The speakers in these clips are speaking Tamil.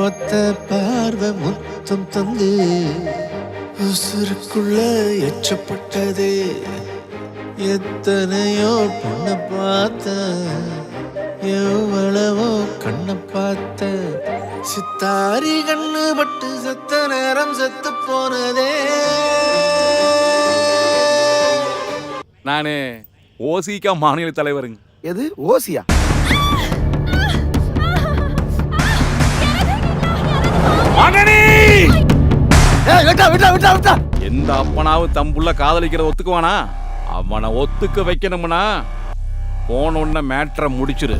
பார்த்த பார்வை முத்தம் தந்து உசுருக்குள்ள எச்சப்பட்டதே எத்தனையோ பொண்ணை பார்த்த எவ்வளவோ கண்ணை பார்த்த. சித்தாரி கண்ணு பட்டு செத்த நேரம் செத்து போனதே. நானு ஓசிகா மாநில தலைவருங்க. எது? ஓசியா விட்டா விட்டா விட்டா விட்டா. எந்த அப்பனாவும் தம்புள்ள காதலிக்கிறத ஒத்துக்குவானா? அவனை ஒத்துக்க வைக்கணும்னா போன உடனே மேட்ரை முடிச்சிரு.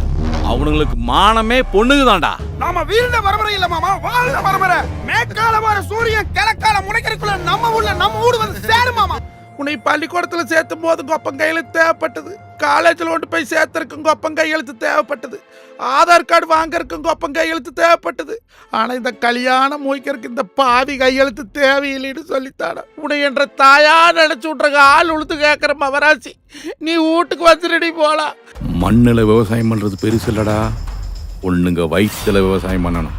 அவனுங்களுக்கு மானமே பொண்ணுங்க தான்டா. நாம வீழ்ந்த பரம்பரை இல்ல மாமா வாழ்ந்த பரம்பரை மேற்கால வர சூரியன் கிழக்கால முனைக்கிறதுக்குள்ள நம்ம ஊர்ல நம்ம ஊடு வந்து சேரும் மாமா. உன்னை பள்ளிக்கூடத்துல சேர்த்தும் போது கொப்பம் கையெழுத்து தேவைப்பட்டது. காலேஜில் கொண்டு போய் சேர்த்துருக்கும் கொப்பம் கையெழுத்து தேவைப்பட்டது. ஆதார் கார்டு வாங்கறதுக்கும் கொப்பம் கையெழுத்து தேவைப்பட்டது. ஆனால் இந்த கல்யாணம் மூய்க்கிறதுக்கு இந்த பாவி கையெழுத்து தேவையில்லைன்னு சொல்லித்தான. உன்னை என்ற தாயா நினைச்சு விட்றக்கு ஆள் உழுத்து கேட்குற மவராசி நீ வீட்டுக்கு வந்துடுடி போகலாம் மண்ணில் விவசாயம் பண்ணுறது பெருசு இல்லடா. ஒன்றுங்க வயிற்றில் விவசாயம் பண்ணணும்.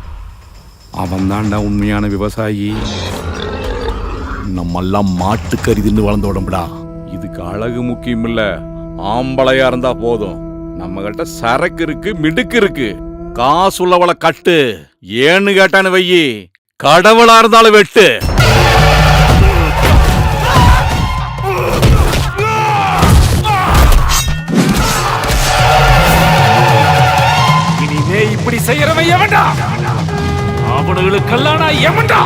அவன் தான்டா உண்மையான விவசாயி. நம்மெல்லாம் மாட்டுக்கறி தின்னு வளர்ந்த உடம்புடா. இதுக்கு அழகு முக்கியம் இல்லை ஆம்பளையா இருந்தா போதும். நம்ம கிட்ட சரக்கு இருக்கு மிடுக்கு இருக்கு. காசு உள்ளவளை கட்டு. ஏன்னு கேட்டான்னு வையி. கடவுளா இருந்தாலும் வெட்டு. இனிமே இப்படி செய்யறவன் எவன்டா? அவனுகளுக்கெல்லாம் நான் எவன்டா?